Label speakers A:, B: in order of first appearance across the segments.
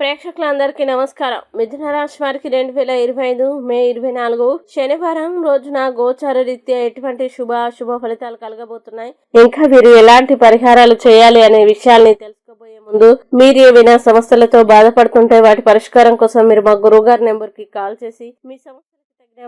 A: ప్రేక్షకులందరికీ నమస్కారం. మిథున రాశి వారికి రెండు వేల ఇరవై ఐదు మే ఇరవై నాలుగు శనివారం రోజున గోచార రీత్యా ఎటువంటి శుభ అశుభ ఫలితాలు కలగబోతున్నాయి? ఇంకా వీరు ఎలాంటి పరిహారాలు చేయాలి అనే విషయాల్ని తెలుసుకోబోయే ముందు మీరు ఏవైనా సమస్యలతో బాధపడుతుంటే వాటి పరిష్కారం కోసం మీరు మా గురువు గారి నెంబర్కి కాల్ చేసి మీ సమస్య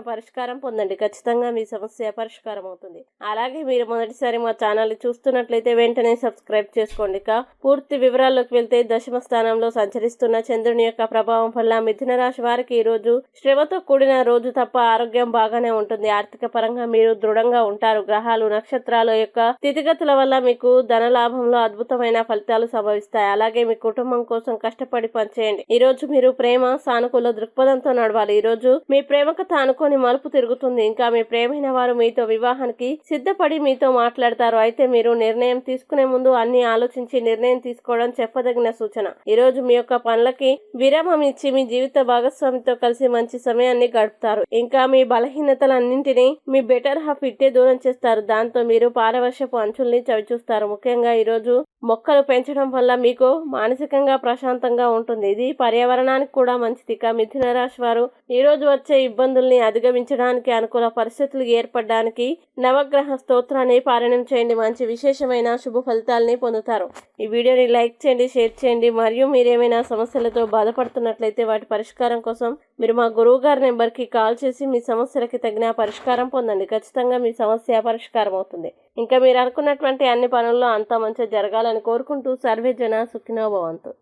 A: పరిష్కారం పొందండి. ఖచ్చితంగా మీ సమస్య పరిష్కారం అవుతుంది. అలాగే మీరు మొదటిసారి మా ఛానల్ చూస్తున్నట్లయితే వెంటనే సబ్స్క్రైబ్ చేసుకోండి. ఇక పూర్తి వివరాల్లోకి వెళ్తే దశమ స్థానంలో సంచరిస్తున్న చంద్రుని యొక్క ప్రభావం వల్ల మిథున రాశి వారికి ఈ రోజు శ్రమతో కూడిన రోజు తప్ప ఆరోగ్యం బాగానే ఉంటుంది. ఆర్థిక పరంగా మీరు దృఢంగా ఉంటారు. గ్రహాలు నక్షత్రాల యొక్క స్థితిగతుల వల్ల మీకు ధన లాభంలో అద్భుతమైన ఫలితాలు సంభవిస్తాయి. అలాగే మీ కుటుంబం కోసం కష్టపడి పనిచేయండి. ఈ రోజు మీరు ప్రేమ సానుకూల దృక్పథంతో నడవాలి. ఈ రోజు మీ ప్రేమకు తానుకొని మలుపు తిరుగుతుంది. ఇంకా మీ ప్రేమైన వారు మీతో వివాహానికి సిద్ధపడి మీతో మాట్లాడతారు. అయితే మీరు నిర్ణయం తీసుకునే ముందు అన్ని ఆలోచించి నిర్ణయం తీసుకోవడం చెప్పదగిన సూచన. ఈ రోజు మీ యొక్క పనులకి విరామం ఇచ్చి మీ జీవిత భాగస్వామితో కలిసి మంచి సమయాన్ని గడుపుతారు. ఇంకా మీ బలహీనతలన్నింటినీ మీ బెటర్ హాఫ్ ఇట్టే దూరం చేస్తారు. దాంతో మీరు పారవర్షపు అంచుల్ని చవిచూస్తారు. ముఖ్యంగా ఈరోజు మొక్కలు పెంచడం వల్ల మీకు మానసికంగా ప్రశాంతంగా ఉంటుంది. ఇది పర్యావరణానికి కూడా మంచిది. ఇక మిథున రాశి వారు ఈ రోజు వచ్చే ఇబ్బందుల్ని అధిగమించడానికి అనుకూల పరిస్థితులు ఏర్పడడానికి నవగ్రహ స్తోత్రాన్ని పారాయణం చేయండి. మంచి విశేషమైన శుభ ఫలితాలని పొందుతారు. ఈ వీడియోని లైక్ చేయండి షేర్ చేయండి. మరియు మీరేమైనా సమస్యలతో బాధపడుతున్నట్లయితే వాటి పరిష్కారం కోసం మీరు మా గురువు గారి నెంబర్కి కాల్ చేసి మీ సమస్యలకి తగిన పరిష్కారం పొందండి. ఖచ్చితంగా మీ సమస్య పరిష్కారం అవుతుంది. ఇంకా మీరు అనుకున్నటువంటి అన్ని పనుల్లో అంతా మంచిగా జరగాలని కోరుకుంటూ సర్వే జన సుఖినోభవంతు